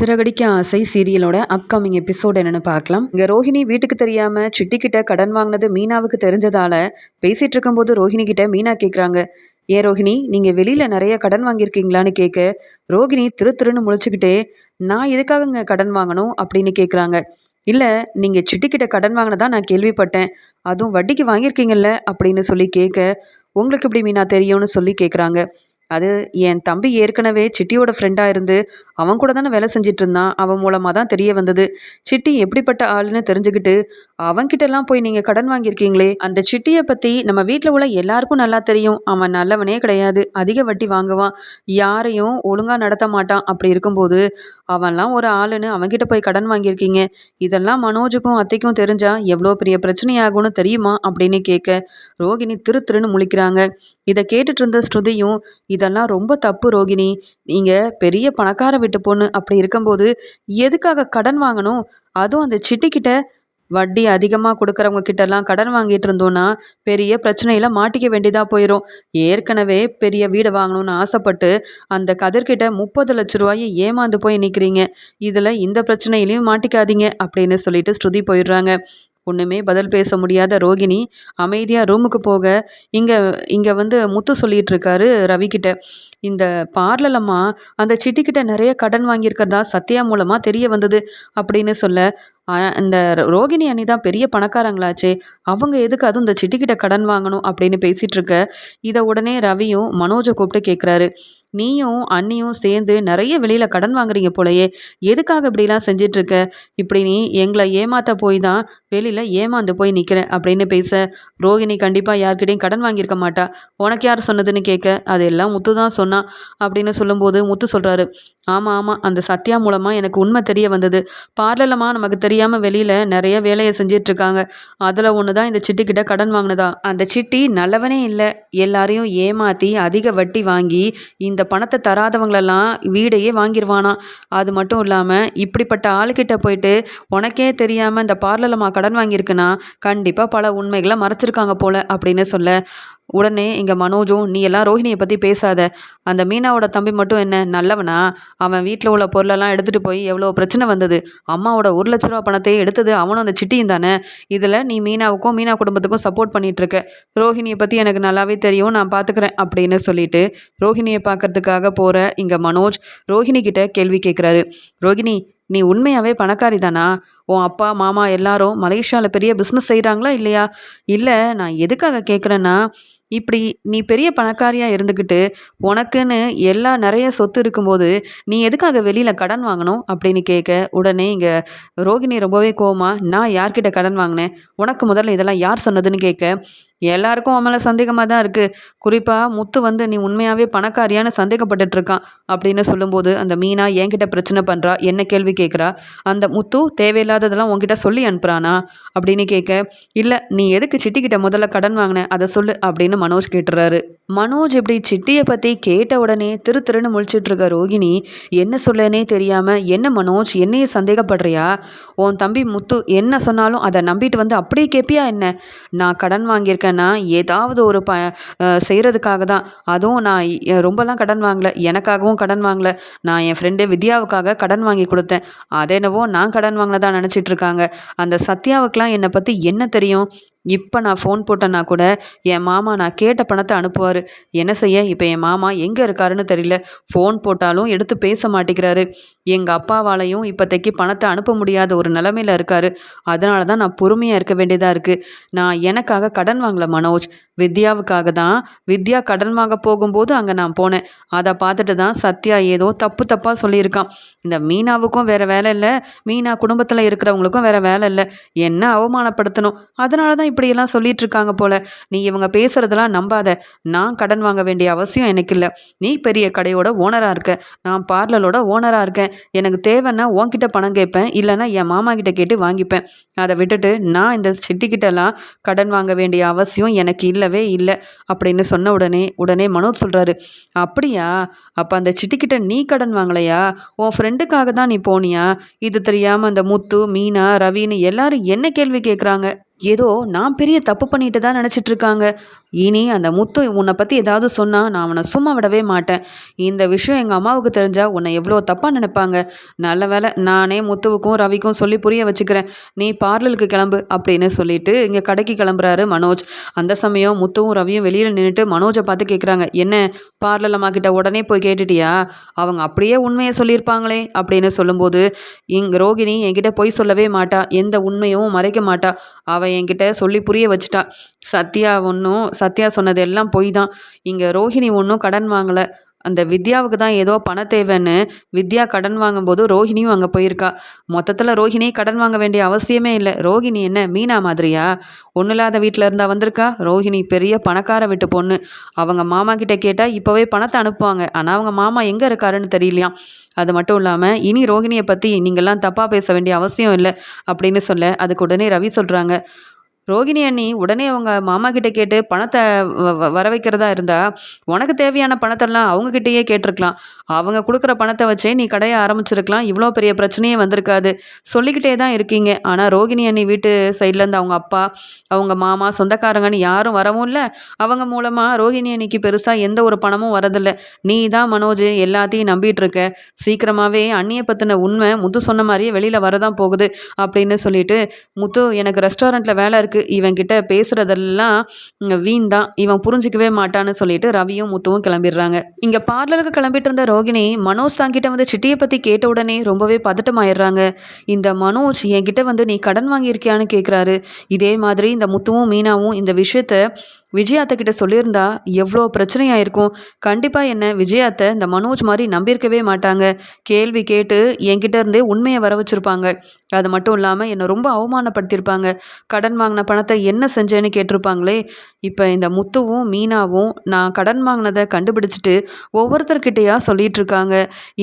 சிறகடிக்க ஆசை சீரியலோட upcoming episode என்னன்னு பார்க்கலாம். இங்க ரோஹிணி வீட்டுக்கு தெரியாம சிட்டி கிட்ட கடன் வாங்கினது மீனாவுக்கு தெரிஞ்சதால பேசிட்டு இருக்கும்போது ரோஹிணி கிட்ட மீனா கேக்குறாங்க. ஏன் ரோஹிணி நீங்க வெளியில நிறைய கடன் வாங்கியிருக்கீங்களான்னு கேட்க ரோஹிணி திரு திருன்னு முழிச்சுக்கிட்டே நான் எதுக்காகங்க கடன் வாங்கணும்? அப்படின்னு கேட்குறாங்க இல்லை நீங்கள் சிட்டிக்கிட்ட கடன் வாங்கினதா நான் கேள்விப்பட்டேன். அதுவும் வட்டிக்கு வாங்கியிருக்கீங்கல்ல? அப்படின்னு சொல்லி கேட்க உங்களுக்கு எப்படி மீனா தெரியும்னு சொல்லி கேட்குறாங்க அது என் தம்பி ஏற்கனவே சிட்டியோட ஃப்ரெண்டாக இருந்து அவன் கூட தானே வேலை செஞ்சுட்டு இருந்தான். அவன் மூலமாக தான் தெரிய வந்தது. சிட்டி எப்படிப்பட்ட ஆளுன்னு தெரிஞ்சுக்கிட்டு அவன்கிட்டலாம் போய் நீங்கள் கடன் வாங்கியிருக்கீங்களே? அந்த சிட்டியை பற்றி நம்ம வீட்டில் உள்ள எல்லாருக்கும் நல்லா தெரியும். அவன் நல்லவனே கிடையாது. அதிக வட்டி வாங்குவான். யாரையும் ஒழுங்காக நடத்த மாட்டான். அப்படி இருக்கும்போது அவன்லாம் ஒரு ஆளுன்னு அவன்கிட்ட போய் கடன் வாங்கியிருக்கீங்க. இதெல்லாம் மனோஜுக்கும் அத்தைக்கும் தெரிஞ்சால் எவ்வளோ பெரிய பிரச்சனையாகும்னு தெரியுமா? அப்படின்னு கேட்க ரோகிணி திரு திருன்னு முழிக்கிறாங்க. இதை கேட்டுட்டு இருந்த ஸ்ருதியும் இதெல்லாம் ரொம்ப தப்பு ரோகிணி. நீங்கள் பெரிய பணக்கார வீட்டு பொண்ணு அப்படி இருக்கும்போது எதுக்காக கடன் வாங்கணும்? அதுவும் அந்த சிட்டிக்கிட்ட வட்டி அதிகமாக கொடுக்குறவங்க கிட்டலாம் கடன் வாங்கிட்டு இருந்தோன்னா பெரிய பிரச்சனையில் மாட்டிக்க வேண்டியதாக போயிடும் ஏற்கனவே பெரிய வீடு வாங்கணும்னு ஆசைப்பட்டு அந்த கதிர்கிட்ட முப்பது லட்ச ரூபாயை ஏமாந்து போய் நிற்கிறீங்க இதில் இந்த பிரச்சனையிலையும் மாட்டிக்காதீங்க அப்படின்னு சொல்லிட்டு ஸ்ருதி போயிடுறாங்க. ஒன்றுமே பதில் பேச முடியாத ரோகிணி அமைதியாக ரூமுக்கு போக இங்கே இங்கே வந்து முத்து சொல்லிட்டு இருக்காரு ரவிக்கிட்ட இந்த பார்லலம்மா அந்த சிட்டிக்கிட்ட நிறைய கடன் வாங்கியிருக்கிறதா சத்யா மூலமாக தெரிய வந்தது அப்படின்னு சொல்ல இந்த ரோகிணி அண்ணி தான் பெரிய பணக்காரங்களாச்சே அவங்க எதுக்கு அதுவும் இந்த சிட்டிக்கிட்ட கடன் வாங்கணும் அப்படின்னு பேசிகிட்டு இருக்க இதை உடனே ரவியும் மனோஜை கூப்பிட்டு கேட்குறாரு நீயும் அண்ணியும் சேர்ந்து நிறைய வெளியில் கடன் வாங்குறீங்க போலயே. எதுக்காக இப்படிலாம் செஞ்சிட்ருக்க? இப்படி நீ எங்களை ஏமாற்ற போய் தான் வெளியில் ஏமாந்து போய் நிற்கிறேன் அப்படின்னு பேச ரோகிணி கண்டிப்பாக யார்கிட்டையும் கடன் வாங்கியிருக்க மாட்டா. உனக்கு யார் சொன்னதுன்னு கேட்க அதெல்லாம் முத்து தான் சொன்னான் அப்படின்னு சொல்லும்போது முத்து சொல்கிறாரு ஆமாம் ஆமாம் அந்த சத்யா மூலமாக எனக்கு உண்மை தெரிய வந்தது. பார்லலமாக நமக்கு தெரியாமல் வெளியில் நிறைய வேலையை செஞ்சிட்ருக்காங்க. அதில் ஒன்று தான் இந்த சிட்டிக்கிட்ட கடன் வாங்கினதா. அந்த சிட்டி நல்லவனே இல்லை. எல்லாரையும் ஏமாற்றி அதிக வட்டி வாங்கி இந்த இந்த பணத்தை தராதவங்களெல்லாம் வீடையே வாங்கிடுவானா அது மட்டும் இல்லாமல் இப்படிப்பட்ட ஆளுக்கிட்ட போயிட்டு உனக்கே தெரியாமல் இந்த பார்லலம்மா கடன் வாங்கியிருக்குன்னா கண்டிப்பாக பல உண்மைகளை மறைச்சிருக்காங்க போல் அப்படின்னு சொல்ல. உடனே இங்கே மனோஜும் நீ எல்லாம் ரோஹிணியை பற்றி பேசாத. அந்த மீனாவோட தம்பி மட்டும் என்ன நல்லவனா? அவன் வீட்டில் உள்ள பொருளெல்லாம் எடுத்துகிட்டு போய் எவ்வளோ பிரச்சனை வந்தது? அம்மாவோட ஒரு லட்ச ரூபா பணத்தை எடுத்தது அவனும் அந்த சிட்டியும் தானே? இதில் நீ மீனாவுக்கும் மீனா குடும்பத்துக்கும் சப்போர்ட் பண்ணிகிட்ருக்க ரோஹிணியை பற்றி எனக்கு நல்லாவே தெரியும் நான் பார்த்துக்கிறேன் அப்படின்னு சொல்லிட்டு ரோஹிணியை பார்க்கறதுக்காக போகிற இங்கே மனோஜ் ரோஹிணி கிட்ட கேள்வி கேட்குறாரு ரோஹிணி நீ உண்மையாகவே பணக்காரி தானா? உன் அப்பா மாமா எல்லாரும் மலேசியாவில் பெரிய பிஸ்னஸ் செய்கிறாங்களா இல்லையா? இல்லை நான் எதுக்காக கேட்குறேன்னா இப்படி நீ பெரிய பணக்காரியாக இருந்துக்கிட்டு உனக்குன்னு எல்லா நிறைய சொத்து இருக்கும்போது நீ எதுக்காக வெளியில் கடன் வாங்கணும் அப்படின்னு கேட்க உடனே இங்கே ரோகிணி ரொம்பவே கோமா நான் யார்கிட்ட கடன் வாங்கினேன்? உனக்கு முதல்ல இதெல்லாம் யார் சொன்னதுன்னு கேட்க எல்லாருக்கும் அவன் மேலே சந்தேகமாக தான் இருக்குது குறிப்பாக முத்து வந்து நீ உண்மையாகவே பணக்காரியான்னு சந்தேகப்பட்டுட்ருக்கான் அப்படின்னு சொல்லும்போது அந்த மீனா என்கிட்ட பிரச்சனை பண்ணுறா என்ன கேள்வி கேட்குறா அந்த முத்து தேவையில்லாததெல்லாம் உன்கிட்ட சொல்லி அனுப்புகிறானா அப்படின்னு கேட்க இல்லை நீ எதுக்கு சிட்டிக்கிட்ட முதல்ல கடன் வாங்கின? அதை சொல்லு அப்படின்னு மனோஜ் கேட்டுறாரு. மனோஜ் இப்படி சிட்டியை பற்றி கேட்ட உடனே திரு திருன்னு முழிச்சிட்ருக்க ரோகிணி என்ன சொல்லனே தெரியாமல் என்ன மனோஜ் என்னையே சந்தேகப்படுறியா? உன் தம்பி முத்து என்ன சொன்னாலும் அதை நம்பிட்டு வந்து அப்படியே கேட்பியா என்ன? நான் கடன் வாங்கியிருக்கேன் இருக்கேன்னா ஏதாவது ஒரு ப செய்கிறதுக்காக தான். அதுவும் நான் ரொம்பலாம் கடன் வாங்கலை. எனக்காகவும் கடன் வாங்கலை. நான் என் ஃப்ரெண்டு வித்யாவுக்காக கடன் வாங்கி கொடுத்தேன். அதை என்னவோ நான் கடன் வாங்கினதான் நினச்சிட்டு இருக்காங்க. அந்த சத்யாவுக்கெலாம் என்னை பற்றி என்ன தெரியும்? இப்போ நான் ஃபோன் போட்டேன்னா கூட என் மாமா நான் கேட்ட பணத்தை அனுப்புவார். என்ன செய்ய? இப்போ என் மாமா எங்கே இருக்காருன்னு தெரியல. ஃபோன் போட்டாலும் எடுத்து பேச மாட்டேங்கிறாரு. எங்கள் அப்பாவாலையும் இப்போதைக்கு பணத்தை அனுப்ப முடியாத ஒரு நிலமையில் இருக்கார். அதனால தான் நான் பொறுமையாக இருக்க வேண்டியதாக இருக்குது நான் எனக்காக கடன் வாங்கல மனோஜ். வித்யாவுக்காக தான். வித்யா கடன் வாங்க போகும்போது அங்கே நான் போனேன். அதை பார்த்துட்டு தான் சத்யா ஏதோ தப்பு தப்பாக சொல்லியிருக்கான். இந்த மீனாவுக்கும் வேறு வேலை இல்லை. மீனா குடும்பத்தில் இருக்கிறவங்களுக்கும் வேறு வேலை இல்லை. என்ன அவமானப்படுத்தணும்? அதனால தான் இப்படியெல்லாம் சொல்லிட்டு இருக்காங்க போல. நீ இவங்க பேசுறதெல்லாம் நம்பாத. நான் கடன் வாங்க வேண்டிய அவசியம் எனக்கு இல்லை. நீ பெரிய கடையோட ஓனராக இருக்க. நான் பார்லரோட ஓனராக இருக்கேன். எனக்கு தேவைன்னா உன்கிட்ட பணம் கேட்பேன். இல்லைன்னா என் மாமா கிட்ட கேட்டு வாங்கிப்பேன். அதை விட்டுட்டு நான் இந்த சிட்டிக்கிட்டலாம் கடன் வாங்க வேண்டிய அவசியம் எனக்கு இல்லவே இல்லை அப்படின்னு சொன்ன உடனே உடனே மனோஜ் சொல்கிறாரு அப்படியா? அப்போ அந்த சிட்டிக்கிட்ட நீ கடன் வாங்கலையா? உன் ஃப்ரெண்டுக்காக தான் நீ போனியா? இது தெரியாமல் அந்த முத்து மீனா ரவின்னு எல்லாரும் என்ன கேள்வி கேட்குறாங்க ஏதோ நான் பெரிய தப்பு பண்ணிட்டு தான் நினச்சிட்டு இருக்காங்க இனி அந்த முத்து உன்னை பற்றி ஏதாவது சொன்னால் நான் அவனை சும்மா விடவே மாட்டேன். இந்த விஷயம் எங்கள் அம்மாவுக்கு தெரிஞ்சால் உன்னை எவ்வளோ தப்பாக நினைப்பாங்க. நல்ல வேளை நானே முத்துவுக்கும் ரவிக்கும் சொல்லி புரிய வச்சுக்கிறேன். நீ பார்லருக்கு கிளம்பு அப்படின்னு சொல்லிட்டு இங்கே கடைக்கு கிளம்புறாரு மனோஜ். அந்த சமயம் முத்துவும் ரவியும் வெளியில் நின்றுட்டு மனோஜை பார்த்து கேட்குறாங்க என்ன பார்லர் அம்மா கிட்ட உடனே போய் கேட்டுட்டியா? அவங்க அப்படியே உண்மையை சொல்லியிருப்பாங்களே அப்படின்னு சொல்லும்போது இங்கே ரோகிணி என்கிட்ட பொய் சொல்லவே மாட்டா. எந்த உண்மையும் மறைக்க மாட்டா. அவள் என்கிட்ட சொல்லி புரிய வச்சிட்டா சத்யா ஒன்றும் சத்யா சொன்னது எல்லாம் பொய் தான் இங்கே ரோஹிணி ஒன்றும் கடன் வாங்கலை. அந்த வித்யாவுக்கு தான் ஏதோ பண தேவைன்னு வித்யா கடன் வாங்கும்போது ரோஹிணியும் அங்கே போயிருக்கா. மொத்தத்தில் ரோஹிணி கடன் வாங்க வேண்டிய அவசியமே இல்லை. ரோஹிணி என்ன மீனா மாதிரியா? ஒன்றும் இல்லாத வீட்டில் இருந்தா வந்திருக்கா? ரோஹிணி பெரிய பணக்கார விட்டு பொண்ணு. அவங்க மாமா கிட்ட கேட்டால் இப்போவே பணத்தை அனுப்புவாங்க. ஆனால் அவங்க மாமா எங்கே இருக்காருன்னு தெரியலையாம். அது மட்டும் இல்லாமல் இனி ரோகிணியை பற்றி நீங்கள்லாம் தப்பாக பேச வேண்டிய அவசியம் இல்லை. அப்படின்னு சொல்ல அதுக்கு உடனே ரவி சொல்கிறாங்க ரோகிணி அண்ணி உடனே அவங்க மாமா கிட்ட கேட்டு பணத்தை வ- வ- வர வைக்கிறதா இருந்தா உனக்கு தேவையான பணத்தெல்லாம் அவங்கக்கிட்டேயே கேட்டிருக்கலாம். அவங்க கொடுக்குற பணத்தை வச்சே நீ கடையை ஆரம்பிச்சிருக்கலாம். இவ்வளோ பெரிய பிரச்சனையே வந்திருக்காது. சொல்லிக்கிட்டே தான் இருக்கீங்க. ஆனால் ரோகிணி அண்ணி வீட்டு சைட்லேருந்து அவங்க அப்பா அவங்க மாமா சொந்தக்காரங்கன்னு யாரும் வரவும் இல்லை. அவங்க மூலமாக ரோகிணி அண்ணிக்கு பெருசாக எந்த ஒரு பணமும் வரதில்லை. நீ தான் மனோஜ் எல்லாத்தையும் நம்பிட்டு இருக்க. சீக்கிரமாகவே அண்ணியை பற்றின உண்மை முத்து சொன்ன மாதிரியே வெளியில் வரதான் போகுது அப்படின்னு சொல்லிட்டு முத்து எனக்கு ரெஸ்டாரண்ட்டில் வேலை இருக்குது இவன்கிட்ட பேசுகிறதெல்லாம் வீண் தான் இவன் புரிஞ்சிக்கவே மாட்டான்னு சொல்லிட்டு ரவியும் முத்துவும் கிளம்பிடுறாங்க. இங்கே பார்லருக்கு கிளம்பிட்டு இருந்த ரோகிணி மனோஜ் தாங்கிட்ட வந்து சிட்டியை பற்றி கேட்ட உடனே ரொம்பவே பதட்டமாயிடுறாங்க. இந்த மனோஜ் என்கிட்ட வந்து நீ கடன் வாங்கியிருக்கியான்னு கேட்குறாரு இதே மாதிரி இந்த முத்துவும் மீனாவும் இந்த விஷயத்த விஜயாத்த கிட்ட சொல்லியிருந்தா எவ்வளோ பிரச்சனையாயிருக்கும். கண்டிப்பாக என்ன விஜயாத்த இந்த மனோஜ் மாதிரி நம்பியிருக்கவே மாட்டாங்க. கேள்வி கேட்டு என்கிட்ட இருந்தே உண்மையை வர வச்சுருப்பாங்க. அது மட்டும் இல்லாமல் என்னை ரொம்ப அவமானப்படுத்தியிருப்பாங்க. கடன் வாங்கின பணத்தை என்ன செஞ்சேன்னு கேட்டிருப்பாங்களே. இப்போ இந்த முத்துவும் மீனாவும் நான் கடன் வாங்கினதை கண்டுபிடிச்சிட்டு ஒவ்வொருத்தர்கிட்டையா சொல்லிகிட்ருக்காங்க.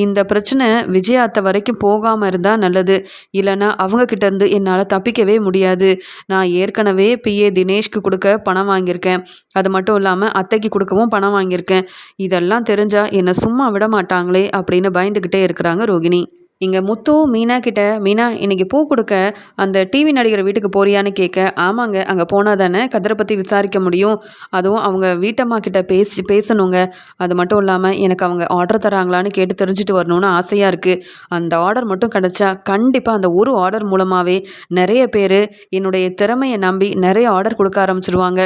இந்த பிரச்சனை விஜயாத்த வரைக்கும் போகாமல் இருந்தால் நல்லது. இல்லைன்னா அவங்கக்கிட்டேருந்து இருந்து என்னால் தப்பிக்கவே முடியாது. நான் ஏற்கனவே பிஏ தினேஷ்க்கு கொடுக்க பணம் வாங்கியிருக்கேன். அது மட்டும் இல்லாமல் அத்தைக்கு கொடுக்கவும் பணம் வாங்கியிருக்கேன். இதெல்லாம் தெரிஞ்சால் என்னை சும்மா விட மாட்டாங்களே அப்படின்னு பயந்துக்கிட்டே இருக்கிறாங்க ரோகிணி. இங்கே முத்து மீனா கிட்ட மீனா இன்னைக்கு பூ கொடுக்க அந்த டிவி நடிகர் வீட்டுக்கு போறியான்னு கேட்க ஆமாங்க அங்கே போனால் தானே கதிரை பற்றி விசாரிக்க முடியும். அதுவும் அவங்க வீட்டம்மா கிட்ட பேசி பேசணுங்க. அது மட்டும் இல்லாமல் எனக்கு அவங்க ஆர்டர் தராங்களான்னு கேட்டு தெரிஞ்சுட்டு வரணும்னு ஆசையாக இருக்குது அந்த ஆர்டர் மட்டும் கிடச்சா கண்டிப்பாக அந்த ஒரு ஆர்டர் மூலமாகவே நிறைய பேர் என்னுடைய திறமையை நம்பி நிறைய ஆர்டர் கொடுக்க ஆரம்பிச்சிருவாங்க.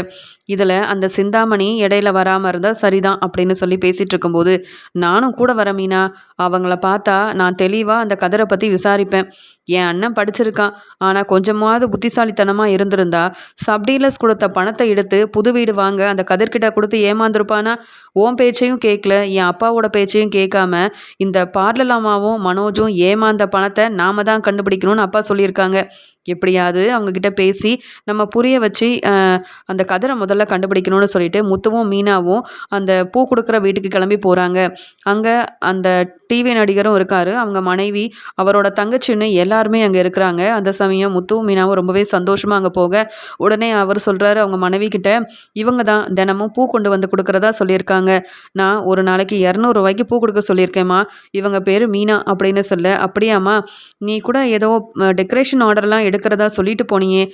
இதில் அந்த சிந்தாமணி இடையில வராமல் இருந்தால் சரிதான் அப்படின்னு சொல்லி பேசிகிட்டு இருக்கும்போது நானும் கூட வர மீனா அவங்கள பார்த்தா நான் தெளிவாக அந்த கதரை பற்றி விசாரிப்பேன். என் அண்ணன் படிச்சிருக்கான். ஆனால் கொஞ்சமாவது புத்திசாலித்தனமாக இருந்திருந்தா சப்டீலர்ஸ் கொடுத்த பணத்தை எடுத்து புது வீடு வாங்க அந்த கதிர்கிட்ட கொடுத்து ஏமாந்துருப்பானா? ஓன் பேச்சையும் கேட்கல என் அப்பாவோட பேச்சையும் கேட்காம இந்த பார்லலாமாவும் மனோஜும் ஏமாந்த பணத்தை நாம தான் கண்டுபிடிக்கணும்னு அப்பா சொல்லியிருக்காங்க. எப்படியாவது அவங்கக்கிட்ட பேசி நம்ம புரிய வச்சு அந்த கதிரை முதல்ல கண்டுபிடிக்கணும்னு சொல்லிட்டு முத்துவும் மீனாவும் அந்த பூ கொடுக்குற வீட்டுக்கு கிளம்பி போகிறாங்க அங்கே அந்த டிவி நடிகரும் இருக்கார். அவங்க மனைவி அவரோட தங்கச்சின்னு எல்லாருமே அங்கே இருக்கிறாங்க. அந்த சமயம் முத்துவும் மீனாவும் ரொம்பவே சந்தோஷமாக அங்கே போக உடனே அவர் சொல்கிறாரு அவங்க மனைவி கிட்ட இவங்க தான் தினமும் பூ கொண்டு வந்து கொடுக்குறதா சொல்லியிருக்காங்க. நான் ஒரு நாளைக்கு இரநூறுவாய்க்கு பூ கொடுக்க சொல்லியிருக்கேம்மா. இவங்க பேர் மீனா அப்படின்னு சொல்ல அப்படியாம்மா நீ கூட ஏதோ டெக்கரேஷன் ஆர்டர்லாம் எடுக்கிறதா சொல்லிட்டு போனியே.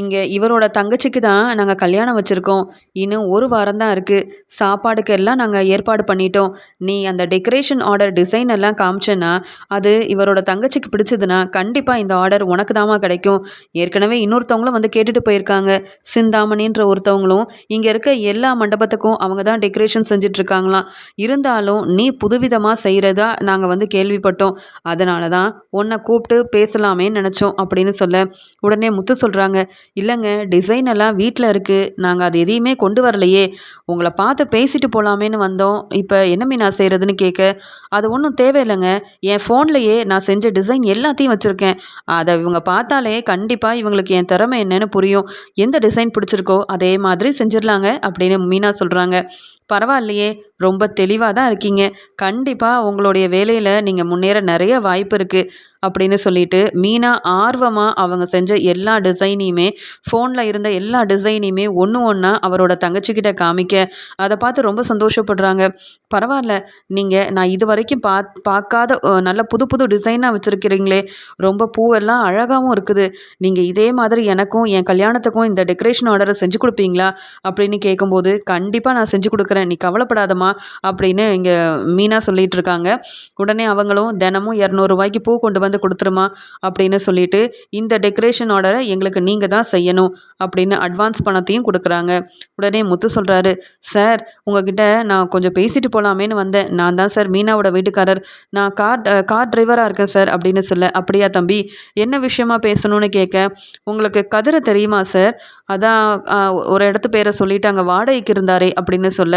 இங்கே இவரோட தங்கச்சிக்கு தான் நாங்கள் கல்யாணம் வச்சுருக்கோம். இன்னும் ஒரு வாரம் தான் இருக்குது சாப்பாடுக்கு எல்லாம் நாங்கள் ஏற்பாடு பண்ணிட்டோம். நீ அந்த டெக்கரேஷன் ஆர்டர் டிசைன் எல்லாம் காமிச்சேன்னா அது இவரோட தங்கச்சிக்கு பிடிச்சதுன்னா கண்டிப்பாக இந்த ஆர்டர் உனக்கு தாமா கிடைக்கும். ஏற்கனவே இன்னொருத்தவங்களும் வந்து கேட்டுட்டு போயிருக்காங்க. சிந்தாமணின்ற ஒருத்தவங்களும் இங்கே இருக்க எல்லா மண்டபத்துக்கும் அவங்க தான் டெக்கரேஷன் செஞ்சிட்ருக்காங்களாம். இருந்தாலும் நீ புதுவிதமாக செய்கிறதா நாங்கள் வந்து கேள்விப்பட்டோம். அதனால தான் உன்னை கூப்பிட்டு பேசலாமேன்னு நினச்சோம் அப்படின்னு சொல்ல உடனே முத்து சொல்கிறாங்க இல்லைங்க டிசைன் எல்லாம் வீட்டில் இருக்குது நாங்கள் அது எதையுமே கொண்டு வரலையே. உங்களை பார்த்து பேசிட்டு போகலாமேன்னு வந்தோம். இப்போ என்ன மீனா செய்கிறதுன்னு கேட்க அது ஒன்றும் தேவையில்லைங்க. என் ஃபோன்லேயே நான் செஞ்ச டிசைன் எல்லாத்தையும் வச்சுருக்கேன். அதை இவங்க பார்த்தாலே கண்டிப்பாக இவங்களுக்கு என் திறமை என்னன்னு புரியும். எந்த டிசைன் பிடிச்சிருக்கோ அதே மாதிரி செஞ்சிடலாங்க அப்படின்னு மீனா சொல்கிறாங்க பரவாயில்லையே ரொம்ப தெளிவாக தான் இருக்கீங்க. கண்டிப்பாக உங்களுடைய வேலையில் நீங்கள் முன்னேற நிறைய வாய்ப்பு இருக்குது அப்படின்னு சொல்லிட்டு மீனா ஆர்வமாக அவங்க செஞ்ச எல்லா டிசைனையுமே ஃபோனில் இருந்த எல்லா டிசைனையுமே ஒன்று ஒன்றா அவரோட தங்கச்சிக்கிட்ட காமிக்க அதை பார்த்து ரொம்ப சந்தோஷப்படுறாங்க. பரவாயில்ல நீங்கள் நான் இது வரைக்கும் பா பார்க்காத நல்ல புது புது டிசைனாக வச்சுருக்கிறீங்களே. ரொம்ப பூவெல்லாம் அழகாகவும் இருக்குது. நீங்கள் இதே மாதிரி எனக்கும் என் கல்யாணத்துக்கும் இந்த டெக்கரேஷன் ஆர்டரை செஞ்சு கொடுப்பீங்களா? அப்படின்னு கேட்கும்போது கண்டிப்பாக நான் செஞ்சு கொடுக்குறேன் நீ கவலைப்படாதம்மா அப்படின்னு இங்கே மீனா சொல்லிகிட்டு இருக்காங்க. உடனே அவங்களும் தினமும் இரநூறுவாய்க்கு பூ கொண்டு வந்து கொடுத்துருமா அப்படின்னு சொல்லிட்டு இந்த டெக்கரேஷன் ஆர்டரை எங்களுக்கு நீங்கள் தான் செய்யணும் அப்படின்னு அட்வான்ஸ் பணத்தையும் கொடுக்குறாங்க. உடனே முத்து சொல்கிறாரு சார் உங்ககிட்ட நான் கொஞ்சம் பேசிட்டு போகலாமேன்னு வந்தேன். நான் தான் சார் மீனாவோட வீட்டுக்காரர். நான் கார் கார் டிரைவராக இருக்கேன் சார் அப்படின்னு சொல்ல அப்படியா தம்பி என்ன விஷயமா பேசணும்னு கேட்க? உங்களுக்கு கதிரை தெரியுமா சார்? அதான் ஒரு இடத்து பேரை சொல்லிட்டு அங்கே வாடகைக்கு இருந்தாரே அப்படின்னு சொல்ல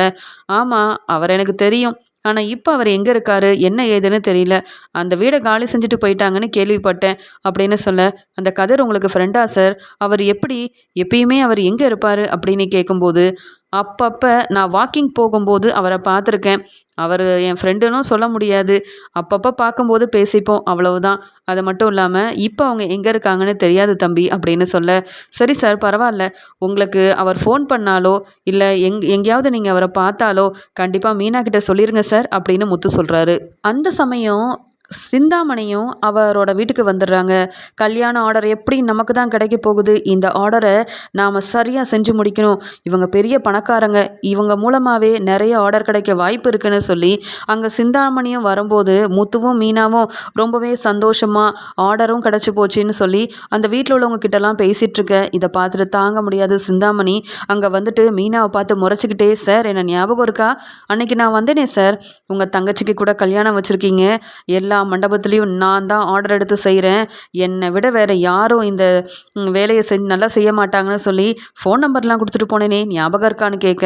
ஆமாம் அவர் எனக்கு தெரியும். ஆனால் இப்போ அவர் எங்கே இருக்காரு? என்ன ஏதுன்னு தெரியல. அந்த வீடை காலி செஞ்சுட்டு போயிட்டாங்கன்னு கேள்விப்பட்டேன் அப்படின்னு சொல்ல அந்த கதிர் உங்களுக்கு ஃப்ரெண்டா சார் அவர் எப்படி எப்பயுமே அவர் எங்கே இருப்பார் அப்படின்னு கேட்கும்போது அப்பப்போ நான் வாக்கிங் போகும்போது அவரை பார்த்துருக்கேன். அவர் என் ஃப்ரெண்டுன்னு சொல்ல முடியாது. அப்பப்போ பார்க்கும்போது பேசிப்போம் அவ்வளவுதான். அது மட்டும் இல்லாமல் இப்போ அவங்க எங்கே இருக்காங்கன்னு தெரியாது தம்பி அப்படின்னு சொல்ல சரி சார் பரவாயில்ல. உங்களுக்கு அவர் ஃபோன் பண்ணாலோ இல்லை எங் எங்கேயாவது நீங்கள் அவரை பார்த்தாலோ கண்டிப்பாக மீனா கிட்ட சொல்லிடுங்க சார் அப்படின்னு முத்து சொல்கிறாரு அந்த சமயம் சிந்தாமணியும் அவரோட வீட்டுக்கு வந்துடுறாங்க. கல்யாண ஆர்டர் எப்படி நமக்கு தான் கிடைக்க போகுது? இந்த ஆர்டரை நாம் சரியாக செஞ்சு முடிக்கணும். இவங்க பெரிய பணக்காரங்க. இவங்க மூலமாகவே நிறைய ஆர்டர் கிடைக்க வாய்ப்பு இருக்குன்னு சொல்லி அங்கே சிந்தாமணியும் வரும்போது முத்துவும் மீனாவும் ரொம்பவே சந்தோஷமாக ஆர்டரும் கிடச்சி போச்சுன்னு சொல்லி அந்த வீட்டில் உள்ளவங்க கிட்டலாம் பேசிகிட்ருக்க இதை பார்த்துட்டு தாங்க முடியாது சிந்தாமணி. அங்கே வந்துட்டு மீனாவை பார்த்து முறைச்சிக்கிட்டே சார் என்ன ஞாபகம் இருக்கா? அன்னைக்கு நான் வந்தேனே சார். உங்கள் தங்கச்சிக்கு கூட கல்யாணம் வச்சுருக்கீங்க. எல்லா மண்டபத்துலேயும் நான் தான் ஆர்டர் எடுத்து செய்கிறேன் என்னை விட வேறு யாரும் இந்த வேலையை செஞ்சு நல்லா செய்ய மாட்டாங்கன்னு சொல்லி ஃபோன் நம்பர்லாம் கொடுத்துட்டு போனேனே. ஞாபகம் இருக்கான்னு கேட்க.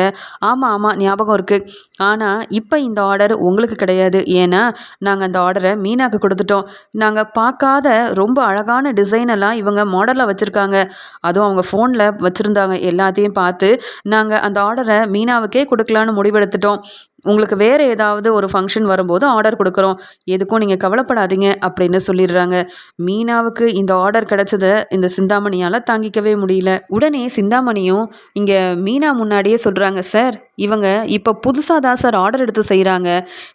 ஆமாம் ஆமாம் ஞாபகம் இருக்குது ஆனால் இப்போ இந்த ஆர்டர் உங்களுக்கு கிடையாது. ஏன்னா நாங்கள் அந்த ஆர்டரை மீனாக்கு கொடுத்துட்டோம். நாங்கள் பார்க்காத ரொம்ப அழகான டிசைன் எல்லாம் இவங்க மாடலாக வச்சுருக்காங்க. அதுவும் அவங்க ஃபோனில் வச்சுருந்தாங்க. எல்லாத்தையும் பார்த்து நாங்கள் அந்த ஆர்டரை மீனாவுக்கே கொடுக்கலான்னு முடிவெடுத்துட்டோம். உங்களுக்கு வேறு ஏதாவது ஒரு ஃபங்க்ஷன் வரும்போது ஆர்டர் கொடுக்குறோம். எதுக்கும் நீங்கள் கவலைப்படாதீங்க அப்படின்னு சொல்லிடுறாங்க. மீனாவுக்கு இந்த ஆர்டர் கிடச்சதை இந்த சிந்தாமணியால் தாங்கிக்கவே முடியல. உடனே சிந்தாமணியும் இங்கே மீனா முன்னாடியே சொல்கிறாங்க சார் இவங்க இப்போ புதுசாக தான் சார் ஆர்டர் எடுத்து செய்கிறாங்க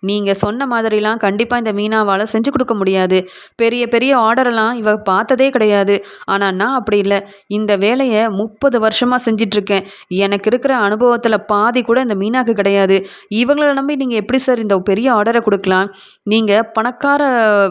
நீங்கள் சொன்ன மாதிரிலாம் கண்டிப்பாக இந்த மீனாவால் செஞ்சு கொடுக்க முடியாது. பெரிய பெரிய ஆர்டரெல்லாம் இவ பார்த்ததே கிடையாது. ஆனால் நான் அப்படி இல்லை. இந்த வேலையை முப்பது வருஷமாக செஞ்சிட்ருக்கேன் எனக்கு இருக்கிற அனுபவத்தில் பாதி கூட இந்த மீனாக்கு கிடையாது. இவங்கள நம்பி நீங்கள் எப்படி சார் இந்த பெரிய ஆர்டரை கொடுக்கலாம்? நீங்கள் பணக்கார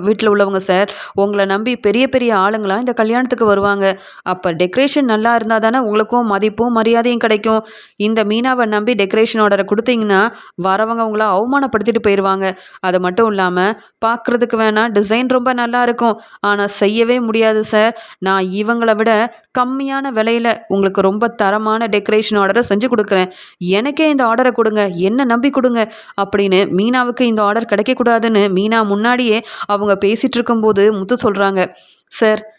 வீட்டில் உள்ளவங்க சார். உங்களை நம்பி பெரிய பெரிய ஆளுங்களாம் இந்த கல்யாணத்துக்கு வருவாங்க. அப்போ டெக்கரேஷன் நல்லா இருந்தால் தானே உங்களுக்கும் மதிப்பும் மரியாதையும் கிடைக்கும். இந்த மீனாவை நம்பி டெக்கரேஷன் ஆர்டரை கொடுத்தீங்கன்னா வரவங்க உங்களை அவமானப்படுத்திட்டு போயிடுவாங்க அது மட்டும் இல்லாமல் பார்க்குறதுக்கு வேணால் டிசைன் ரொம்ப நல்லா இருக்கும். ஆனால் செய்யவே முடியாது சார் நான் இவங்களை விட கம்மியான விலையில் உங்களுக்கு ரொம்ப தரமான டெக்கரேஷன் ஆர்டரை செஞ்சு கொடுக்குறேன். எனக்கே இந்த ஆர்டரை கொடுங்க. என்ன நம்பி கொடுங்க? அப்படின்னு மீனாவுக்கு இந்த ஆர்டர் கிடைக்கக்கூடாதுன்னு மீனா முன்னாடியே அவங்க பேசிகிட்டு இருக்கும்போது முத்து சொல்கிறாங்க சார்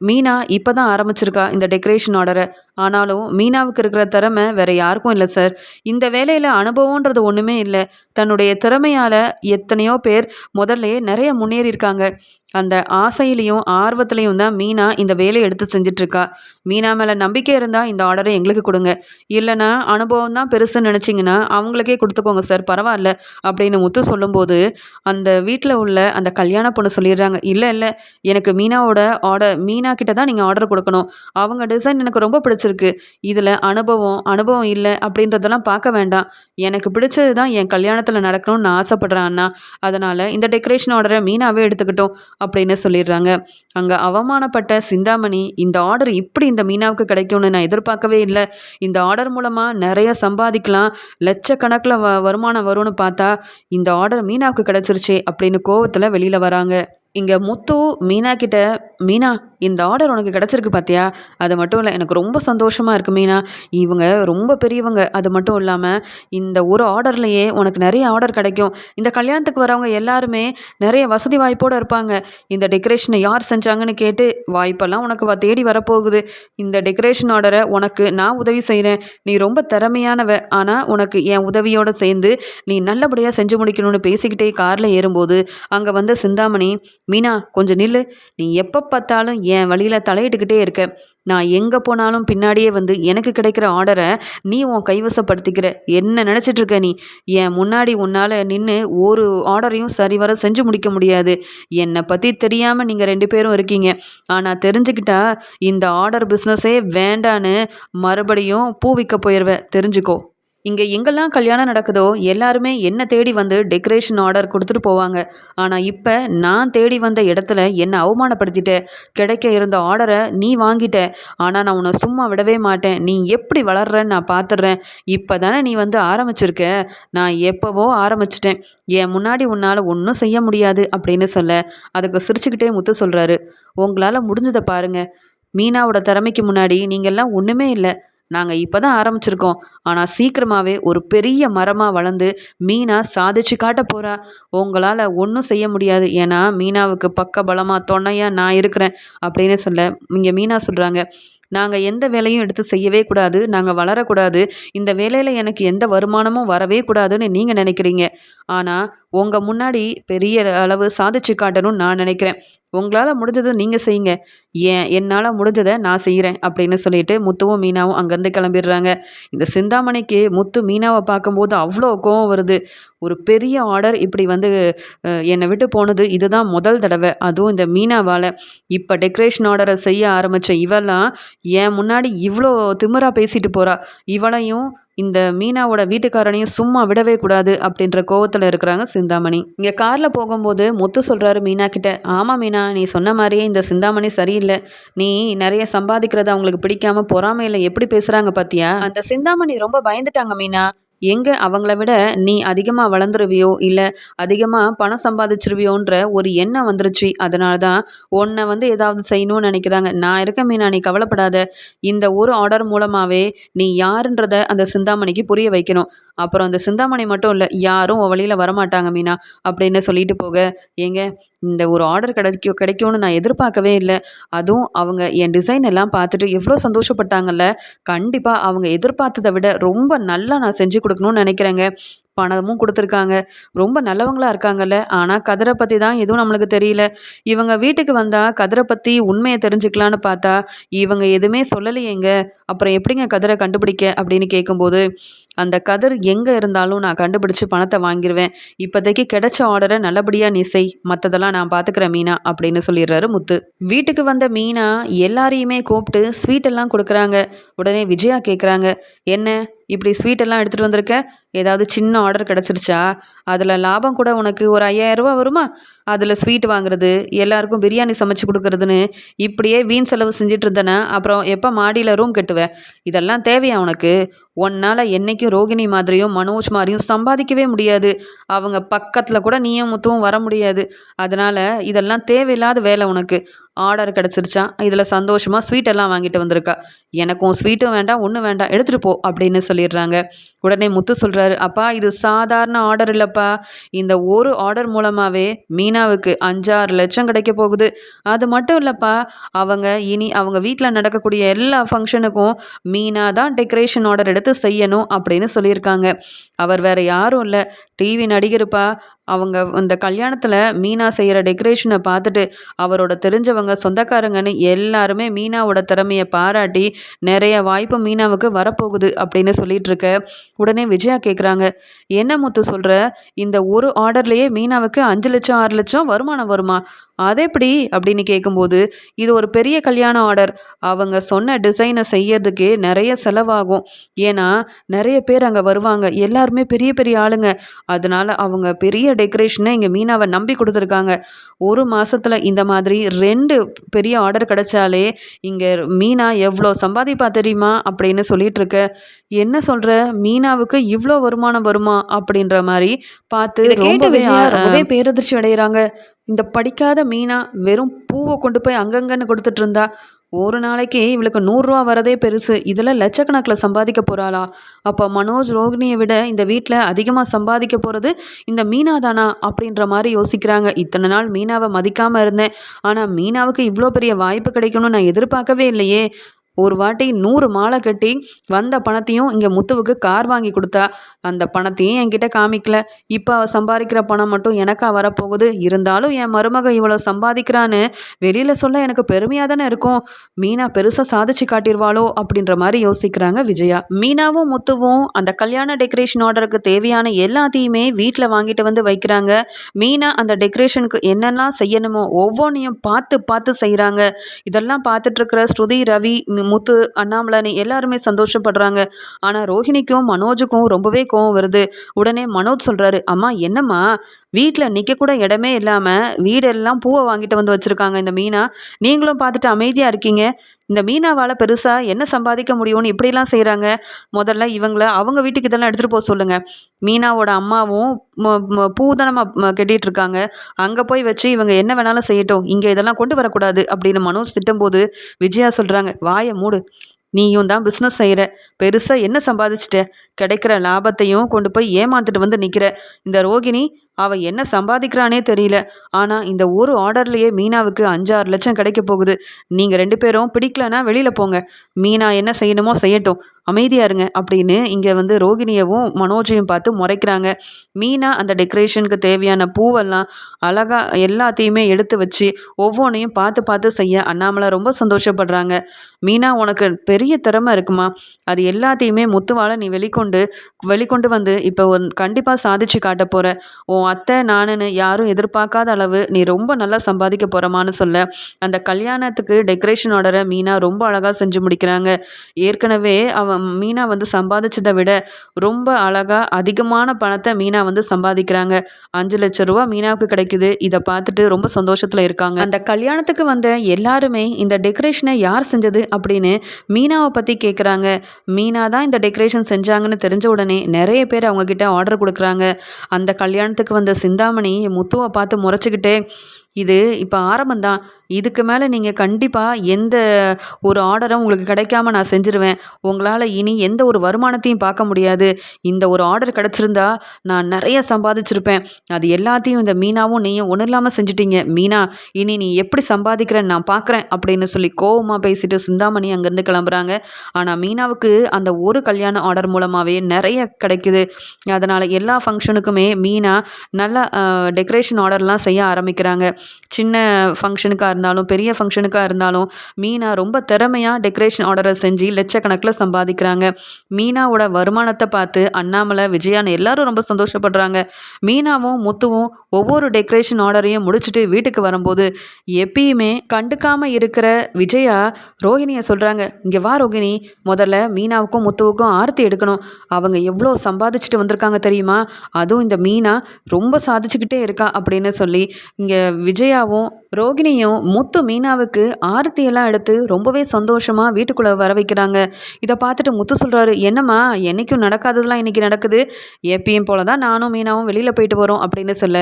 மீனா இப்போ தான் ஆரம்பிச்சிருக்கா இந்த டெக்கரேஷன் ஆர்டரை ஆனாலும் மீனாவுக்கு இருக்கிற திறமை வேற யாருக்கும் இல்லை சார் இந்த வேலையில் அனுபவன்றது ஒன்றுமே இல்லை. தன்னுடைய திறமையால் எத்தனையோ பேர் முதல்ல நிறைய முன்னேறி இருக்காங்க அந்த ஆசையிலையும் ஆர்வத்துலேயும் தான் மீனா இந்த வேலையை எடுத்து செஞ்சிட்ருக்கா. மீனா மேலே நம்பிக்கை இருந்தால் இந்த ஆர்டரை எங்களுக்கு கொடுங்க. இல்லைன்னா அனுபவம் தான் பெருசுன்னு நினச்சிங்கன்னா அவங்களுக்கே கொடுத்துக்கோங்க சார் பரவாயில்ல அப்படின்னு முத்து சொல்லும்போது அந்த வீட்டில் உள்ள அந்த கல்யாண பொண்ணு சொல்லிடுறாங்க இல்லை இல்லை எனக்கு மீனாவோட ஆர்டர் மீனா கிட்ட தான் நீங்கள் ஆர்டர் கொடுக்கணும். அவங்க டிசைன் எனக்கு ரொம்ப பிடிச்சிருக்கு. இதில் அனுபவம் அனுபவம் இல்லை அப்படின்றதெல்லாம் பார்க்க வேண்டாம். எனக்கு பிடிச்சது தான் என் கல்யாணத்தில் நடக்கணும்னு நான் ஆசைப்பட்றேன் அண்ணா. அதனால் இந்த டெக்கரேஷன் ஆர்டரை மீனாவே எடுத்துக்கிட்டோம். அப்படின்னு சொல்லிடுறாங்க. அங்கே அவமானப்பட்ட சிந்தாமணி இந்த ஆர்டர் இப்படி இந்த மீனாவுக்கு கிடைக்கும்னு நான் எதிர்பார்க்கவே இல்லை. இந்த ஆர்டர் மூலமாக நிறைய சம்பாதிக்கலாம். லட்சக்கணக்கில் வ வருமானம் வரும்னு பார்த்தா இந்த ஆர்டர் மீனாவுக்கு கிடச்சிருச்சே அப்படின்னு கோவத்தில் வெளியில் வராங்க. இங்கே முத்து மீனா கிட்ட மீனா இந்த ஆர்டர் உனக்கு கிடச்சிருக்கு பார்த்தியா அது மட்டும் இல்லை எனக்கு ரொம்ப சந்தோஷமாக இருக்குது மீனா. இவங்க ரொம்ப பெரியவங்க. அது மட்டும் இல்லாமல் இந்த ஒரு ஆர்டர்லையே உனக்கு நிறைய ஆர்டர் கிடைக்கும். இந்த கல்யாணத்துக்கு வரவங்க எல்லாருமே நிறைய வசதி வாய்ப்போடு இருப்பாங்க. இந்த டெக்கரேஷனை யார் செஞ்சாங்கன்னு கேட்டு வாய்ப்பெல்லாம் உனக்கு தேடி வரப்போகுது. இந்த டெக்கரேஷன் ஆர்டரை உனக்கு நான் உதவி செய்கிறேன் நீ ரொம்ப திறமையானவ. ஆனால் உனக்கு என் உதவியோடு சேர்ந்து நீ நல்லபடியாக செஞ்சு முடிக்கணும்னு பேசிக்கிட்டே காரில் ஏறும்போது அங்கே வந்த சிந்தாமணி மீனா கொஞ்சம் நில்லு. நீ எப்போ பார்த்தாலும் என் வழியில் தலையிட்டுக்கிட்டே இருக்க. நான் எங்கே போனாலும் பின்னாடியே வந்து எனக்கு கிடைக்கிற ஆர்டரை நீ உன் கைவசப்படுத்திக்கிற. என்ன நினச்சிட்டு இருக்க நீ? என் முன்னாடி உன்னால் நின்று ஒரு ஆர்டரையும் சரிவர செஞ்சு முடிக்க முடியாது. என்னை பற்றி தெரியாமல் நீங்கள் ரெண்டு பேரும் இருக்கீங்க. ஆனால் தெரிஞ்சுக்கிட்டா இந்த ஆர்டர் பிஸ்னஸே வேண்டான்னு மறுபடியும் பூ விற்க போயிடுவேன் தெரிஞ்சுக்கோ. இங்கே எங்கெல்லாம் கல்யாணம் நடக்குதோ எல்லாருமே என்னை தேடி வந்து டெக்கரேஷன் ஆர்டர் கொடுத்துட்டு போவாங்க. ஆனால் இப்போ நான் தேடி வந்த இடத்துல என்னை அவமானப்படுத்திட்ட கிடைக்க இருந்த ஆர்டரை நீ வாங்கிட்ட. ஆனால் நான் உன்னை சும்மா விடவே மாட்டேன். நீ எப்படி வளர்றன்னு நான் பார்த்துடுறேன் இப்போ தானே நீ வந்து ஆரம்பிச்சிருக்க. நான் எப்போவோ ஆரம்பிச்சிட்டேன். என் முன்னாடி உன்னால் ஒன்றும் செய்ய முடியாது அப்படின்னு சொல்ல அதுக்கு சிரிச்சுக்கிட்டே முத்து சொல்கிறாரு உங்களால் முடிஞ்சதை பாருங்கள் மீனாவோட திறமைக்கு முன்னாடி நீங்கள்லாம் ஒன்றுமே இல்லை. நாங்கள் இப்போ தான் ஆரம்பிச்சிருக்கோம். ஆனால் சீக்கிரமாகவே ஒரு பெரிய மரமாக வளர்ந்து மீனா சாதிச்சு காட்ட போகிறா உங்களால் ஒன்றும் செய்ய முடியாது. ஏன்னா மீனாவுக்கு பக்க பலமாக துணையாக நான் இருக்கிறேன் அப்படின்னு சொல்ல இங்கே மீனா சொல்கிறாங்க நாங்கள் எந்த வேலையும் எடுத்து செய்யவே கூடாது. நாங்கள் வளரக்கூடாது. இந்த வேலையில் எனக்கு எந்த வருமானமும் வரவே கூடாதுன்னு நீங்கள் நினைக்கிறீங்க. ஆனால் உங்கள் முன்னாடி பெரிய அளவு சாதிச்சு காட்டணும்னு நான் நினைக்கிறேன். உங்களால் முடிஞ்சதை நீங்கள் செய்யுங்க. ஏன்? என்னால் முடிஞ்சதை நான் செய்கிறேன் அப்படின்னு சொல்லிட்டு முத்துவும் மீனாவும் அங்கேருந்து கிளம்பிடுறாங்க. இந்த சிந்தாமணிக்கு முத்து மீனாவை பார்க்கும்போது அவ்வளோ கோவம் வருது. ஒரு பெரிய ஆர்டர் இப்படி வந்து என்னை விட்டு போனது இதுதான் முதல் தடவை. அதுவும் இந்த மீனாவால். இப்போ டெக்கரேஷன் ஆர்டரை செய்ய ஆரம்பித்த இவெல்லாம் என் முன்னாடி இவ்வளோ திமிரா பேசிட்டு போகிறா இவளையும் இந்த மீனாவோட வீட்டுக்காரனையும் சும்மா விடவே கூடாது அப்படின்ற கோவத்தில் இருக்கிறாங்க சிந்தாமணி. இங்கே காரில் போகும்போது முத்து சொல்கிறாரு மீனா கிட்ட ஆமாம் மீனா நீ சொன்ன மாதிரியே இந்த சிந்தாமணி சரியில்லை. நீ நிறைய சம்பாதிக்கிறத அவங்களுக்கு பிடிக்காம பொறாமையில் எப்படி பேசுகிறாங்க பார்த்தியா அந்த சிந்தாமணி ரொம்ப பயந்துட்டாங்க மீனா. எங்கே அவங்கள விட நீ அதிகமாக வளர்ந்துருவியோ இல்லை அதிகமாக பணம் சம்பாதிச்சிருவியோன்ற ஒரு எண்ணம் வந்துருச்சு. அதனால தான் உன்னை வந்து ஏதாவது செய்யணும்னு நினைக்கிறாங்க. நான் இருக்க மீனா நீ கவலைப்படாத. இந்த ஒரு ஆர்டர் மூலமாகவே நீ யாருன்றத அந்த சிந்தாமணிக்கு புரிய வைக்கணும். அப்புறம் அந்த சிந்தாமணி மட்டும் இல்லை யாரும் உன் வழியில் வரமாட்டாங்க மீனா அப்படின்னு சொல்லிட்டு போக. ஏங்க இந்த ஒரு ஆர்டர் கிடைக்கும் கிடைக்கும்னு நான் எதிர்பார்க்கவே இல்லை. அதுவும் அவங்க என் டிசைன் எல்லாம் பார்த்துட்டு எவ்வளோ சந்தோஷப்பட்டாங்கல்ல. கண்டிப்பாக அவங்க எதிர்பார்த்ததை விட ரொம்ப நல்லா நான் செஞ்சு கொடுக்கணும்னு நினைக்கிறேங்க. பணமும் கொடுத்துருக்காங்க. ரொம்ப நல்லவங்களா இருக்காங்கல்ல. ஆனால் கதிரை பற்றி தான் எதுவும் நம்மளுக்கு தெரியல. இவங்க வீட்டுக்கு வந்தால் கதிரை பற்றி உண்மையை தெரிஞ்சுக்கலான்னு பார்த்தா இவங்க எதுவுமே சொல்லலையேங்க. அப்புறம் எப்படிங்க கதிரை கண்டுபிடிக்க அப்படின்னு கேட்கும்போது அந்த கதிர் எங்கே இருந்தாலும் நான் கண்டுபிடிச்சு பணத்தை வாங்கிடுவேன் இப்போதைக்கு கிடைச்ச ஆர்டரை நல்லபடியாக நீ செய். மற்றதெல்லாம் நான் பார்த்துக்கிறேன் மீனா அப்படின்னு சொல்லிடுறாரு முத்து. வீட்டுக்கு வந்த மீனா எல்லாரையுமே கூப்பிட்டு ஸ்வீட் எல்லாம் கொடுக்குறாங்க. உடனே விஜயா கேட்குறாங்க என்ன இப்படி ஸ்வீட் எல்லாம் எடுத்துகிட்டு வந்திருக்க? ஏதாவது சின்ன ஆர்டர் கிடச்சிருச்சா? அதில் லாபம் கூட உனக்கு ஒரு ஐயாயிரரூபா வருமா? அதில் ஸ்வீட் வாங்குறது எல்லாருக்கும் பிரியாணி சமைச்சு கொடுக்கறதுன்னு இப்படியே வீண் செலவு செஞ்சுட்டு இருந்தேன்னா அப்புறம் எப்போ மாடியில் ரூம் கட்டுவேன் இதெல்லாம் தேவையா உனக்கு? உன்னால் என்றைக்கும் ரோகிணி மாதிரியும் மனோஜ் மாதிரியும் சம்பாதிக்கவே முடியாது. அவங்க பக்கத்தில் கூட நீயும் முத்துவும் வர முடியாது. அதனால் இதெல்லாம் தேவையில்லாத வேலை உனக்கு. ஆர்டர் கிடச்சிருச்சா? இதில் சந்தோஷமாக ஸ்வீட் எல்லாம் வாங்கிட்டு வந்திருக்கா. எனக்கும் ஸ்வீட்டும் வேண்டாம் ஒன்றும் வேண்டாம் எடுத்துகிட்டு போ அப்படின்னு சொல்லிடுறாங்க. உடனே முத்து சொல்கிறாரு அப்பா இது சாதாரண ஆர்டர் இல்லைப்பா. இந்த ஒரு ஆர்டர் மூலமாகவே மீனாவுக்கு அஞ்சாறு லட்சம் கிடைக்க போகுது. அது மட்டும் இல்லைப்பா அவங்க இனி அவங்க வீட்டில் நடக்கக்கூடிய எல்லா ஃபங்க்ஷனுக்கும் மீனா தான் டெக்கரேஷன் ஆர்டர் எடுத்து செய்யணும் அப்படின்னு சொல்லியிருக்காங்க. அவர் வேறு யாரும் இல்லை. டிவி நடிகருப்பா அவங்க அந்த கல்யாணத்தில் மீனா செய்கிற டெக்கரேஷனை பார்த்துட்டு அவரோட தெரிஞ்சவங்க சொந்தக்காரங்கன்னு எல்லாருமே மீனாவோட திறமையை பாராட்டி நிறைய வாய்ப்பு மீனாவுக்கு வரப்போகுது அப்படின்னு சொல்லிட்டு இருக்க உடனே விஜயா கேட்குறாங்க என்ன முத்து சொல்கிற இந்த ஒரு ஆர்டர்லேயே மீனாவுக்கு அஞ்சு லட்சம் ஆறு லட்சம் வருமானம் வருமா? அது எப்படி அப்படின்னு கேட்கும்போது இது ஒரு பெரிய கல்யாண ஆர்டர் அவங்க சொன்ன டிசைனை செய்யறதுக்கே நிறைய செலவாகும். ஏன்னா நிறைய பேர் அங்கே வருவாங்க. எல்லாருமே பெரிய பெரிய ஆளுங்க. அதனால அவங்க பெரிய டெக்கரேஷனை இங்கே மீனாவை நம்பி கொடுத்துருக்காங்க. ஒரு மாசத்துல இந்த மாதிரி ரெண்டு பெரிய ஆர்டர் கிடைச்சாலே இங்கே மீனா எவ்வளோ சம்பாதிப்பா தெரியுமா? அப்படின்னு சொல்லிட்டு இருக்க என்ன சொல்ற? மீனாவுக்கு இவ்வளோ வருமானம் வருமா? அப்படின்ற மாதிரி பார்த்து ரொம்பவே பேரதிர்ச்சி அடைகிறாங்க இந்த படிக்காத மீனா வெறும் பூவை கொண்டு போய் அங்கங்கன்னு கொடுத்துட்டு இருந்தா ஒரு நாளைக்கு இவளுக்கு நூறுரூவா வரதே பெருசு. இதில் லட்சக்கணக்கில் சம்பாதிக்க போகிறாளா அப்போ மனோஜ் ரோகிணியை விட இந்த வீட்டில் அதிகமாக சம்பாதிக்க போகிறது இந்த மீனா தானா? அப்படின்ற மாதிரி யோசிக்கிறாங்க. இத்தனை நாள் மீனாவை மதிக்காமல் இருந்தேன். ஆனால் மீனாவுக்கு இவ்வளோ பெரிய வாய்ப்பு கிடைக்கணும்னு நான் எதிர்பார்க்கவே இல்லையே. ஒரு வாட்டி நூறு மாலை கட்டி வந்த பணத்தையும் இங்கே முத்துவுக்கு கார் வாங்கி கொடுத்தா அந்த பணத்தையும் என்கிட்ட காமிக்கல. இப்போ அவள் சம்பாதிக்கிற பணம் மட்டும் எனக்கா வரப்போகுது. இருந்தாலும் என் மருமக இவ்வளோ சம்பாதிக்கிறான்னு வெளியில் சொல்ல எனக்கு பெருமையாக தானே இருக்கும். மீனா பெருசாக சாதிச்சு காட்டிடுவாளோ அப்படின்ற மாதிரி யோசிக்கிறாங்க விஜயா. மீனாவும் முத்துவும் அந்த கல்யாண டெக்கரேஷன் ஆர்டருக்கு தேவையான எல்லாத்தையுமே வீட்டில் வாங்கிட்டு வந்து வைக்கிறாங்க. மீனா அந்த டெக்கரேஷனுக்கு என்னெல்லாம் செய்யணுமோ ஒவ்வொன்றையும் பார்த்து பார்த்து செய்கிறாங்க இதெல்லாம் பார்த்துட்டு இருக்கிற ஸ்ருதி ரவி முத்து அண்ணாமலைன்னு எல்லாருமே சந்தோஷப்படுறாங்க. ஆனால் ரோஹிணிக்கும் மனோஜுக்கும் ரொம்பவே கோவம் வருது. உடனே மனோஜ் சொல்கிறாரு அம்மா என்னம்மா? வீட்டில் நிற்கக்கூட இடமே இல்லாமல் வீடெல்லாம் பூவை வாங்கிட்டு வந்து வச்சுருக்காங்க இந்த மீனா. நீங்களும் பார்த்துட்டு அமைதியாக இருக்கீங்க. இந்த மீனாவால் பெருசாக என்ன சம்பாதிக்க முடியும்னு இப்படிலாம் செய்கிறாங்க முதல்ல இவங்கள அவங்க வீட்டுக்கு இதெல்லாம் எடுத்துகிட்டு போக சொல்லுங்கள் மீனாவோட அம்மாவும் ம- ம- கட்டிகிட்டு இருக்காங்க அங்கே போய் வச்சு இவங்க என்ன வேணாலும் செய்யட்டும். இங்கே இதெல்லாம் கொண்டு வரக்கூடாது அப்படின்னு மனோஜ் திட்டும்போது விஜயா சொல்கிறாங்க வாயை மூடு. நீயும் தான் பிஸ்னஸ் செய்கிற பெருசாக என்ன சம்பாதிச்சிட்ட? கிடைக்கிற லாபத்தையும் கொண்டு போய் ஏமாந்துட்டு வந்து நிற்கிற இந்த ரோகிணி அவள் என்ன சம்பாதிக்கிறானே தெரியல. ஆனால் இந்த ஒரு ஆர்டர்லேயே மீனாவுக்கு அஞ்சாறு லட்சம் கிடைக்க போகுது. நீங்கள் ரெண்டு பேரும் பிடிக்கலன்னா வெளியில் போங்க. மீனா என்ன செய்யணுமோ செய்யட்டும். அமைதியா இருங்க அப்படின்னு இங்கே வந்து ரோகிணியவும் மனோஜையும் பார்த்து முறைக்கிறாங்க. மீனா அந்த டெக்கரேஷனுக்கு தேவையான பூவெல்லாம் அழகா எல்லாத்தையுமே எடுத்து வச்சு ஒவ்வொன்றையும் பார்த்து பார்த்து செய்ய அண்ணாமலை ரொம்ப சந்தோஷப்படுறாங்க. மீனா உனக்கு பெரிய திறமை இருக்குமா? அது எல்லாத்தையுமே முத்துவால நீ வெளிக்கொண்டு வெளிக்கொண்டு வந்து இப்போ ஒரு கண்டிப்பாக சாதிச்சு காட்ட போற. உன் அத்தை நானுன்னு யாரும் எதிர்பார்க்காத அளவு நீ ரொம்ப நல்லா சம்பாதிக்க போகிறமான்னு சொல்ல. அந்த கல்யாணத்துக்கு டெக்கரேஷன் ஆர்டரை மீனா ரொம்ப அழகாக செஞ்சு முடிக்கிறாங்க. ஏற்கனவே அவன் மீனா வந்து சம்பாதிச்சதை விட ரொம்ப அழகாக அதிகமான பணத்தை மீனா வந்து சம்பாதிக்கிறாங்க. அஞ்சு லட்ச ரூபா மீனாவுக்கு கிடைக்குது. இதை பார்த்துட்டு ரொம்ப சந்தோஷத்தில் இருக்காங்க. அந்த கல்யாணத்துக்கு வந்த எல்லாருமே இந்த டெக்கரேஷனை யார் செஞ்சது அப்படின்னு மீனாவை பற்றி கேட்குறாங்க மீனா தான் இந்த டெக்கரேஷன் செஞ்சாங்கன்னு தெரிஞ்ச உடனே நிறைய பேர் அவங்கக்கிட்ட ஆர்டர் கொடுக்குறாங்க. அந்த கல்யாணத்துக்கு வந்த சிந்தாமணி முத்துவை பார்த்து முறைச்சிக்கிட்டே இது இப்போ ஆரம்பந்தான் இதுக்கு மேலே நீங்கள் கண்டிப்பாக எந்த ஒரு ஆர்டரும் உங்களுக்கு கிடைக்காம நான் செஞ்சுருவேன். உங்களால் இனி எந்த ஒரு வருமானத்தையும் பார்க்க முடியாது. இந்த ஒரு ஆர்டர் கிடச்சிருந்தா நான் நிறைய சம்பாதிச்சிருப்பேன். அது எல்லாத்தையும் இந்த மீனாவும் நீயும் ஒன்றும் இல்லாமல் செஞ்சிட்டீங்க. மீனா இனி நீ எப்படி சம்பாதிக்கிறேன்னு நான் பார்க்குறேன் அப்படின்னு சொல்லி கோவமாக பேசிட்டு சிந்தாமணி அங்கேருந்து கிளம்புறாங்க. ஆனால் மீனாவுக்கு அந்த ஒரு கல்யாண ஆர்டர் மூலமாகவே நிறைய கிடைக்குது. அதனால் எல்லா ஃபங்க்ஷனுக்குமே மீனா நல்லா டெக்கரேஷன் ஆர்டர்லாம் செய்ய ஆரம்பிக்கிறாங்க. சின்ன ஃபங்க்ஷனுக்காக இருந்தாலும் பெரிய ஃபங்க்ஷனுக்காக இருந்தாலும் மீனா ரொம்ப திறமையாக டெக்கரேஷன் ஆர்டரை செஞ்சு லட்சக்கணக்கில் சம்பாதிக்கிறாங்க. மீனாவோட வருமானத்தை பார்த்து அண்ணாமலை விஜயான்னு எல்லாரும் ரொம்ப சந்தோஷப்படுறாங்க. மீனாவும் முத்துவும் ஒவ்வொரு டெக்கரேஷன் ஆர்டரையும் முடிச்சுட்டு வீட்டுக்கு வரும்போது எப்பயுமே கண்டுக்காமல் இருக்கிற விஜயா ரோஹிணியை சொல்கிறாங்க இங்கே வா ரோஹிணி முதல்ல மீனாவுக்கும் முத்துவுக்கும் ஆர்த்தி எடுக்கணும். அவங்க எவ்வளோ சம்பாதிச்சுட்டு வந்திருக்காங்க தெரியுமா? அதுவும் இந்த மீனா ரொம்ப சாதிச்சுக்கிட்டே இருக்கா அப்படின்னு சொல்லி இங்கே விஜயாவும் ரோகிணியும் முத்து மீனாவுக்கு ஆரத்தியெல்லாம் எடுத்து ரொம்பவே சந்தோஷமாக வீட்டுக்குள்ளே வர வைக்கிறாங்க. இதை பார்த்துட்டு முத்து சொல்கிறாரு என்னம்மா என்னைக்கும் நடக்காததெல்லாம் இன்றைக்கி நடக்குது. எப்பயும் போல தான் நானும் மீனாவும் வெளியில் போயிட்டு வரோம் அப்படின்னு சொல்ல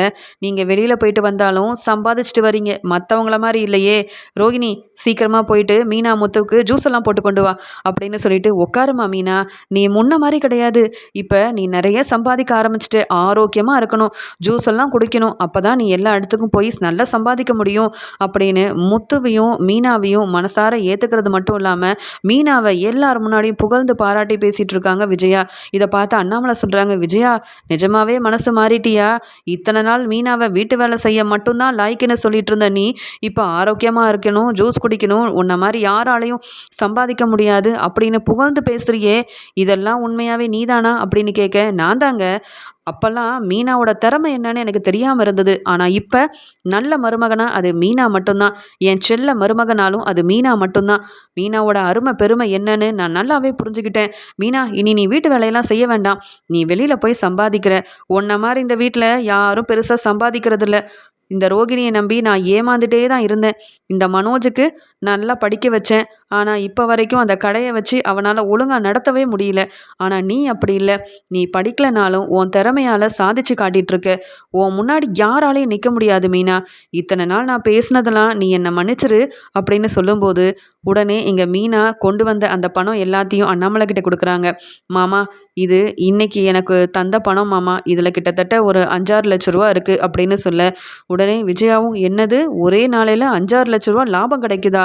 நீங்கள் வெளியில் போயிட்டு வந்தாலும் சம்பாதிச்சுட்டு வரீங்க. மற்றவங்கள மாதிரி இல்லையே. ரோகிணி சீக்கிரமாக போயிட்டு மீனா முத்துவுக்கு ஜூஸ் எல்லாம் போட்டு கொண்டு வா அப்படின்னு சொல்லிட்டு உட்காருமா மீனா நீ முன்ன மாதிரி கிடையாது. இப்போ நீ நிறைய சம்பாதிக்க ஆரம்பிச்சிட்டு ஆரோக்கியமாக இருக்கணும். ஜூஸ் எல்லாம் குடிக்கணும். அப்போ தான் நீ எல்லா இடத்துக்கும் போய் நல்லா சம்பாதிக்க முடியும். அப்படின்னு முத்துவையும் மீனாவையும் மனசார ஏற்றுக்கிறது மட்டும் இல்லாமல் மீனாவை எல்லார் முன்னாடியும் புகழ்ந்து பாராட்டி பேசிகிட்டு இருக்காங்க விஜயா. இதை பார்த்து அண்ணாமலை சொல்கிறாங்க விஜயா நிஜமாவே மனசு மாறிட்டியா? இத்தனை நாள் மீனாவை வீட்டு வேலை செய்ய மட்டும்தான் லாய்க்குன்னு சொல்லிட்டு இருந்த நீ இப்போ ஆரோக்கியமாக இருக்கணும் ஜூஸ் குடிக்கணும் உன்னை மாதிரி யாராலையும் சம்பாதிக்க முடியாது அப்படின்னு புகழ்ந்து பேசுகிறியே இதெல்லாம் உண்மையாகவே நீதானா அப்படின்னு கேட்க நான் தாங்க. அப்போல்லாம் மீனாவோட திறமை என்னன்னு எனக்கு தெரியாமல் இருந்தது. ஆனால் இப்போ நல்ல மருமகனாக அது மீனா மட்டும்தான். என் செல்ல மருமகனாலும் அது மீனா மட்டும்தான். மீனாவோட அருமை பெருமை என்னன்னு நான் நல்லாவே புரிஞ்சுக்கிட்டேன். மீனா இனி நீ வீட்டு வேலையெல்லாம் செய்ய வேண்டாம். நீ வெளியில் போய் சம்பாதிக்கிற. உன்ன மாதிரி இந்த வீட்டில் யாரும் பெருசாக சம்பாதிக்கிறதில்ல. இந்த ரோகிணியை நம்பி நான் ஏமாந்துட்டே தான் இருந்தேன். இந்த மனோஜுக்கு நல்லா படிக்க வச்சேன். ஆனால் இப்போ வரைக்கும் அந்த கடையை வச்சு அவனால் ஒழுங்காக நடத்தவே முடியல. ஆனால் நீ அப்படி இல்லை. நீ படிக்கலனாலும் உன் திறமையால் சாதிச்சு காட்டிகிட்ருக்க உன் முன்னாடி யாராலையும் நிற்க முடியாது மீனா. இத்தனை நாள் நான் பேசினதெல்லாம் நீ என்னை மன்னிச்சிரு அப்படின்னு சொல்லும்போது உடனே இங்கே மீனா கொண்டு வந்த அந்த பணம் எல்லாத்தையும் அண்ணாமலை கிட்ட கொடுக்குறாங்க. மாமா இது இன்னைக்கு எனக்கு தந்த பணம் மாமா இதில் கிட்டத்தட்ட ஒரு அஞ்சாறு லட்ச ரூபா இருக்குது அப்படின்னு சொல்ல. உடனே விஜயாவும் என்னது? ஒரே நாளையில் அஞ்சாறு லட்ச ரூபா லாபம் கிடைக்குதா?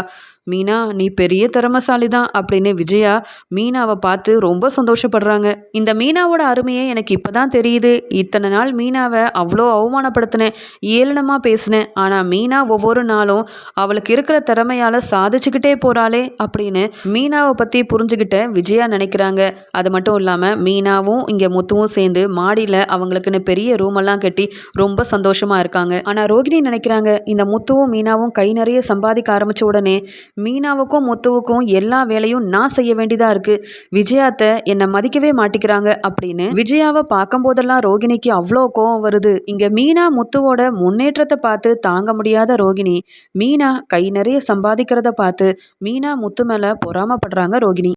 மீனா நீ பெரிய திறமசாலி தான் அப்படின்னு விஜயா மீனாவை பார்த்து ரொம்ப சந்தோஷப்படுறாங்க. இந்த மீனாவோட அருமையே எனக்கு இப்போ தான் தெரியுது. இத்தனை நாள் மீனாவை அவ்வளோ அவமானப்படுத்தினேன் ஏளனமாக பேசினேன். ஆனால் மீனா ஒவ்வொரு நாளும் அவளுக்கு இருக்கிற திறமையால் சாதிச்சுக்கிட்டே போகிறாளே அப்படின்னு மீனாவை பற்றி புரிஞ்சுக்கிட்ட விஜயா நினைக்கிறாங்க. அது மட்டும் இல்லாமல் மீனாவும் இங்கே முத்துவும் சேர்ந்து மாடியில் அவங்களுக்குன்னு பெரிய ரூமெல்லாம் கட்டி ரொம்ப சந்தோஷமாக இருக்காங்க. ஆனால் ரோகிணி நினைக்கிறாங்க இந்த முத்துவும் மீனாவும் கை நிறைய சம்பாதிக்க ஆரம்பித்த உடனே மீனாவுக்கும் முத்துவுக்கும் எல்லா வேலையும் நான் செய்ய வேண்டியதாக இருக்குது விஜயாத்தை என்னை மதிக்கவே மாட்டிக்கிறாங்க அப்படின்னு விஜயாவை பார்க்கும்போதெல்லாம் ரோகிணிக்கு அவ்வளோ கோவம் வருது. இங்கே மீனா முத்துவோட முன்னேற்றத்தை பார்த்து தாங்க முடியாத ரோகிணி. மீனா கை நிறைய சம்பாதிக்கிறத பார்த்து மீனா முத்து மேலே பொறாமப்படுறாங்க ரோகிணி.